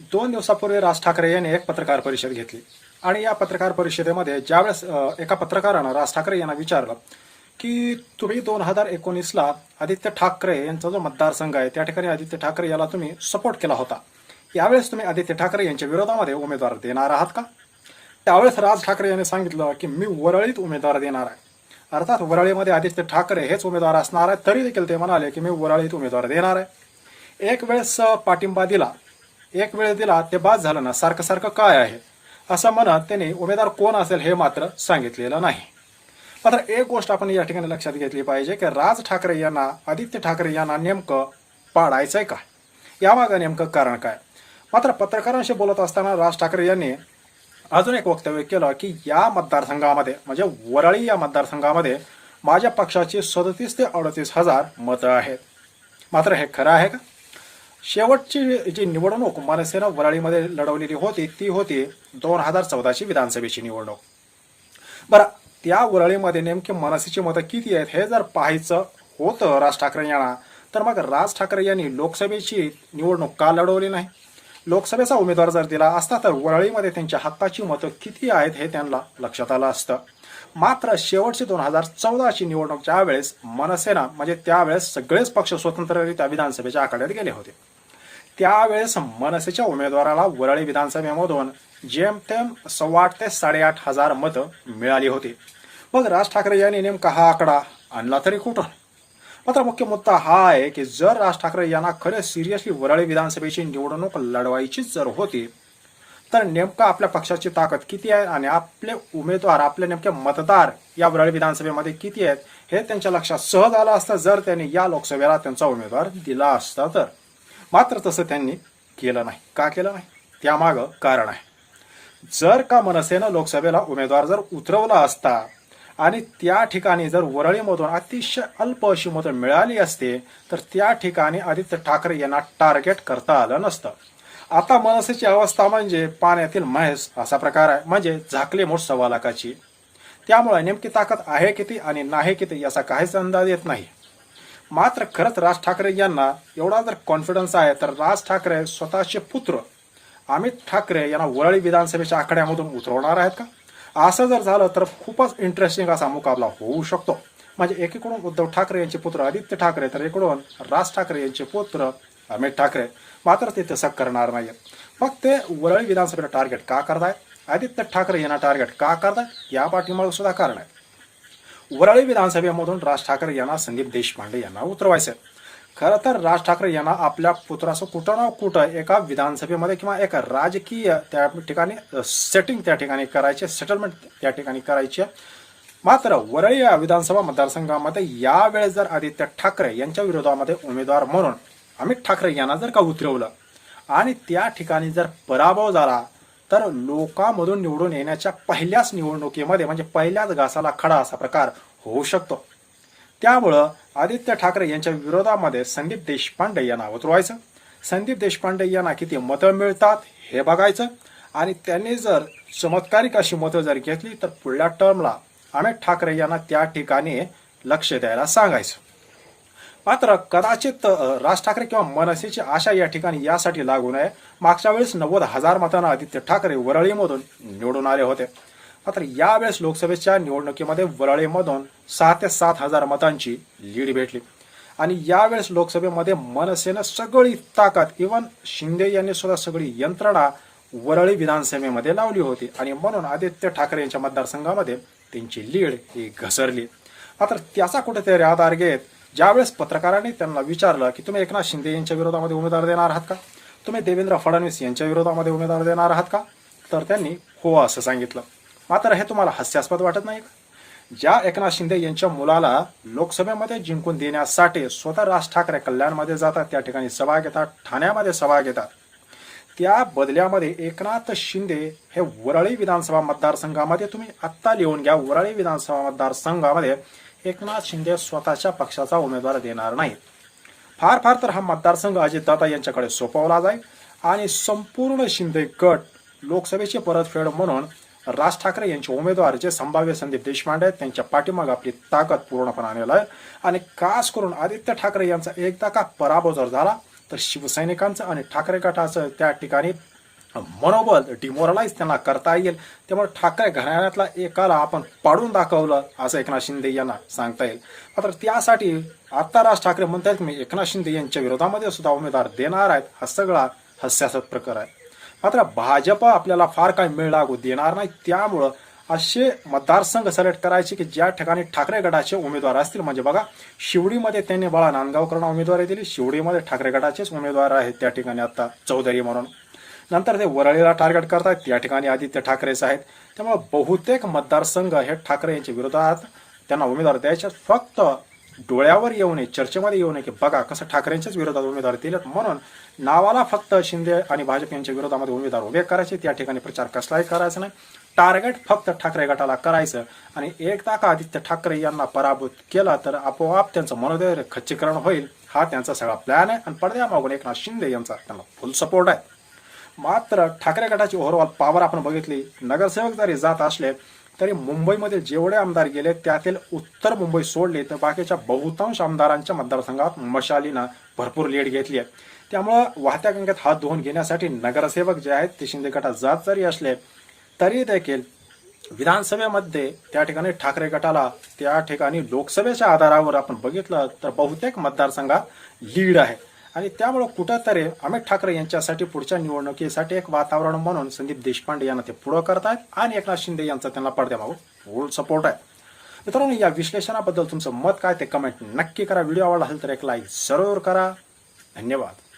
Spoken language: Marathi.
दोन दिवसापूर्वी राज ठाकरे यांनी एक पत्रकार परिषद घेतली. आणि या पत्रकार परिषदेमध्ये ज्यावेळेस एका पत्रकारानं राज ठाकरे यांना विचारलं की तुम्ही दोन हजार एकोणीसला आदित्य ठाकरे यांचा जो मतदारसंघ आहे त्या ठिकाणी आदित्य ठाकरे याला तुम्ही सपोर्ट केला होता. यावेळेस तुम्ही आदित्य ठाकरे यांच्या विरोधामध्ये उमेदवार देणार आहात का? त्यावेळेस राज ठाकरे यांनी सांगितलं की मी वरळीत उमेदवार देणार आहे. अर्थात वरळीमध्ये आदित्य ठाकरे हेच उमेदवार असणार आहे तरी देखील ते म्हणाले की मी वरळीत उमेदवार देणार आहे. एक वेळेस पाठिंबा दिला. एक वेळ दिला ते बाद झालं ना सारखं सारखं काय आहे? असं म्हणत त्यांनी उमेदवार कोण असेल हे मात्र सांगितलेलं नाही. मात्र एक गोष्ट आपण या ठिकाणी लक्षात घेतली पाहिजे की राज ठाकरे यांना आदित्य ठाकरे यांना नेमकं पाडायचंय का? यामागं नेमकं कारण काय? मात्र पत्रकारांशी बोलत असताना राज ठाकरे यांनी अजून एक वक्तव्य केलं की या मतदारसंघामध्ये म्हणजे वरळी या मतदारसंघामध्ये माझ्या पक्षाची सदतीस ते अडतीस हजार मतं आहेत. मात्र हे खरं आहे का? शेवटची जी निवडणूक मनसेनं वराळीमध्ये लढवलेली होती ती होती दोन हजार चौदाची विधानसभेची निवडणूक. बरं त्या वराळीमध्ये नेमकी मनसेची मतं किती आहेत हे जर पाहायचं होतं राज ठाकरे यांना तर मग राज ठाकरे यांनी लोकसभेची निवडणूक का लढवली नाही? लोकसभेचा उमेदवार जर दिला असता तर वरळीमध्ये त्यांच्या हक्काची मतं किती आहेत हे त्यांना लक्षात आलं असतं. मात्र शेवटची दोन हजार चौदाची निवडणूक ज्यावेळेस मनसेना म्हणजे त्यावेळेस सगळेच पक्ष स्वतंत्ररित्या विधानसभेच्या आखाड्यात गेले होते. त्यावेळेस मनसेच्या उमेदवाराला वरळी विधानसभेमधून जेमतेम सव्वा आठ ते साडेआठ हजार मतं मिळाली होती. मग राज ठाकरे यांनी नेमका हा आकडा आणला तरी कुठं? मात्र मुख्य मुद्दा हा आहे की जर राज ठाकरे यांना खरं सिरियसली वरळी विधानसभेची निवडणूक लढवायचीच जर होती तर नेमका आपल्या पक्षाची ताकद किती आहे आणि आपले उमेदवार आपले नेमके मतदार या वरळी विधानसभेमध्ये किती आहेत हे त्यांच्या लक्षात सहज आलं असतं जर त्यांनी या लोकसभेला त्यांचा उमेदवार दिला असता तर. मात्र तसं त्यांनी केलं नाही. का केलं नाही? त्यामागं कारण आहे. जर का मनसेनं लोकसभेला उमेदवार जर उतरवला असता आणि त्या ठिकाणी जर वरळीमधून अतिशय अल्प अशी मतं मिळाली असते तर त्या ठिकाणी आदित्य ठाकरे यांना टार्गेट करता आलं नसतं. आता मनसेची अवस्था म्हणजे पाण्यातील म्हैस असा प्रकार आहे. म्हणजे झाकली मोठ सव्वा लाखाची. त्यामुळे नेमकी ताकद आहे किती आणि नाही किती याचा काहीच अंदाज येत नाही. मात्र खरंच राज ठाकरे यांना एवढा जर कॉन्फिडन्स आहे तर राज ठाकरे स्वतःचे पुत्र अमित ठाकरे यांना वरळी विधानसभेच्या आखाड्यामधून उतरवणार आहेत का? असं जर झालं तर खूपच इंटरेस्टिंग असा मुकाबला होऊ शकतो. म्हणजे एकीकडून उद्धव ठाकरे यांचे पुत्र आदित्य ठाकरे तर एकडून राज ठाकरे यांचे पुत्र अमित ठाकरे. मात्र ते तसं करणार नाहीत मग ते वरळी विधानसभेला टार्गेट का करतायत आदित्य ठाकरे यांना टार्गेट का करतायत या पाठीमागे सुद्धा कारण आहे. वरळी विधानसभेमधून राज ठाकरे यांना संदीप देशपांडे यांना उतरवायचं. खरं तर राज ठाकरे यांना आपल्या पुत्राचं कुठं ना कुठं एका विधानसभेमध्ये किंवा एका राजकीय त्या ठिकाणी सेटिंग त्या ठिकाणी करायचे सेटलमेंट त्या ठिकाणी करायचे. मात्र वरळी विधानसभा मतदारसंघामध्ये यावेळेस जर आदित्य ठाकरे यांच्या विरोधामध्ये उमेदवार म्हणून अमित ठाकरे यांना जर का उतरवलं आणि त्या ठिकाणी जर पराभव झाला तर लोकांमधून निवडून येण्याच्या पहिल्याच निवडणुकीमध्ये म्हणजे पहिल्याच घासाला खडा असा प्रकार होऊ शकतो. त्यामुळं आदित्य ठाकरे यांच्या विरोधामध्ये संदीप देशपांडे यांना उतरवायचं. संदीप देशपांडे यांना किती मतं मिळतात हे बघायचं. आणि त्यांनी जर चमत्कारिक अशी मतं जर घेतली तर पुढल्या टर्मला अमित ठाकरे यांना त्या ठिकाणी लक्ष द्यायला सांगायचं. मात्र कदाचित राज ठाकरे किंवा मनसेची आशा या ठिकाणी यासाठी लागू नये. मागच्या वेळेस नव्वद हजार मतांना आदित्य ठाकरे वरळीमधून निवडून आले होते. मात्र यावेळेस लोकसभेच्या निवडणुकीमध्ये वरळीमधून सहा ते सात हजार मतांची लीड भेटली. आणि यावेळेस लोकसभेमध्ये मनसेनं सगळी ताकद इवन शिंदे यांनी सुद्धा सगळी यंत्रणा वरळी विधानसभेमध्ये लावली होती. आणि म्हणून आदित्य ठाकरे यांच्या मतदारसंघामध्ये त्यांची लीड ही घसरली. मात्र त्याचा कुठेतरी आधार घेत ज्यावेळेस पत्रकारांनी त्यांना विचारलं की तुम्ही एकनाथ शिंदे यांच्या विरोधामध्ये उमेदवार देणार आहात का? तुम्ही देवेंद्र फडणवीस यांच्या विरोधामध्ये उमेदवार देणार आहात का? तर त्यांनी हो असं सांगितलं. मात्र हे तुम्हाला हास्यास्पद वाटत नाही का? ज्या एकनाथ शिंदे यांच्या मुलाला लोकसभेमध्ये जिंकून देण्यासाठी स्वतः राज ठाकरे कल्याणमध्ये जातात त्या ठिकाणी सभा घेतात ठाण्यामध्ये सभा घेतात त्या बदल्यामध्ये एकनाथ शिंदे हे वरळी विधानसभा मतदारसंघामध्ये तुम्ही आत्ता लिहून घ्या वरळी विधानसभा मतदारसंघामध्ये एकनाथ शिंदे स्वतःच्या पक्षाचा उमेदवार देणार नाहीत फार फार तर हा मतदारसंघ अजितदादा यांच्याकडे सोपवला जाईल आणि संपूर्ण शिंदे गट लोकसभेची परतफेड म्हणून राज ठाकरे यांचे उमेदवार जे संभाव्य संदीप देशपांडे आहेत त्यांच्या पाठीमाग आपली ताकद पूर्णपणे आणलेला आहे. आणि खास करून आदित्य ठाकरे यांचा एकदा का पराभव जर झाला तर शिवसैनिकांचं आणि ठाकरे गटाचं त्या ठिकाणी मनोबल डिमोरलाइज त्यांना करता येईल. त्यामुळे ठाकरे घराण्यातला एकाला आपण पाडून दाखवलं असं एकनाथ शिंदे यांना सांगता येईल. मात्र त्यासाठी आता राज ठाकरे म्हणतात मी एकनाथ शिंदे यांच्या विरोधामध्ये सुद्धा उमेदवार देणार आहेत. हा सगळा हास्यास्पद प्रकार आहे. मात्र भाजप आपल्याला फार काही मेळ लागू देणार नाही. त्यामुळं असे मतदारसंघ सिलेक्ट करायचे की ज्या ठिकाणी ठाकरे गटाचे उमेदवार असतील. म्हणजे बघा शिवडीमध्ये त्यांनी बाळा नांदगावकरांना उमेदवारी दिली. शिवडीमध्ये ठाकरे गटाचेच उमेदवार आहेत त्या ठिकाणी आता चौधरी म्हणून. नंतर ते वरळीला टार्गेट करतात त्या ठिकाणी आदित्य ठाकरेच आहेत त्यामुळे बहुतेक मतदारसंघ हे ठाकरे यांच्या विरोधात त्यांना उमेदवार द्यायचे फक्त डोळ्यावर येऊ नये चर्चेमध्ये येऊ नये की बघा कसं ठाकरेंच्याच विरोधात उमेदवार दिलेत. म्हणून नावाला फक्त शिंदे आणि भाजप यांच्या विरोधामध्ये उमेदवार उभे करायचे त्या ठिकाणी प्रचार कसलाही करायचा नाही. टार्गेट फक्त ठाकरे गटाला करायचं आणि एकदा का आदित्य ठाकरे यांना पराभूत केला तर आपोआप त्यांचं मनोधैर्य खच्चीकरण होईल. हा त्यांचा सगळा प्लॅन आहे. आणि पडद्यामागून एकनाथ शिंदे यांचा त्यांना फुल सपोर्ट आहे. मात्र ठाकरे गटाची ओव्हरऑल पॉवर आपण बघितली. नगरसेवक जरी जात असले तरी मुंबईमध्ये जेवढे आमदार गेले त्यातील उत्तर मुंबई सोडले तर बाकीच्या बहुतांश आमदारांच्या मतदारसंघात मशालीनं भरपूर लीड घेतली आहे. त्यामुळं वाहत्या गंगेत हात धुवून घेण्यासाठी नगरसेवक जे आहेत ते शिंदे गटात जात जरी असले तरी देखील विधानसभेमध्ये त्या ठिकाणी ठाकरे गटाला त्या ठिकाणी लोकसभेच्या आधारावर आपण बघितलं तर बहुतेक मतदारसंघात लीड आहे. आणि त्यामुळं कुठंतरी अमित ठाकरे यांच्यासाठी पुढच्या निवडणुकीसाठी एक वातावरण म्हणून संदीप देशपांडे यांना ते पुढं करतायत आणि एकनाथ शिंदे यांचा त्यांना पडद्यामागून फुल सपोर्ट आहे. मित्रांनो या विश्लेषणाबद्दल तुमचं मत काय ते कमेंट नक्की करा. व्हिडिओ आवडला असेल तर एक लाईक जरूर करा. धन्यवाद.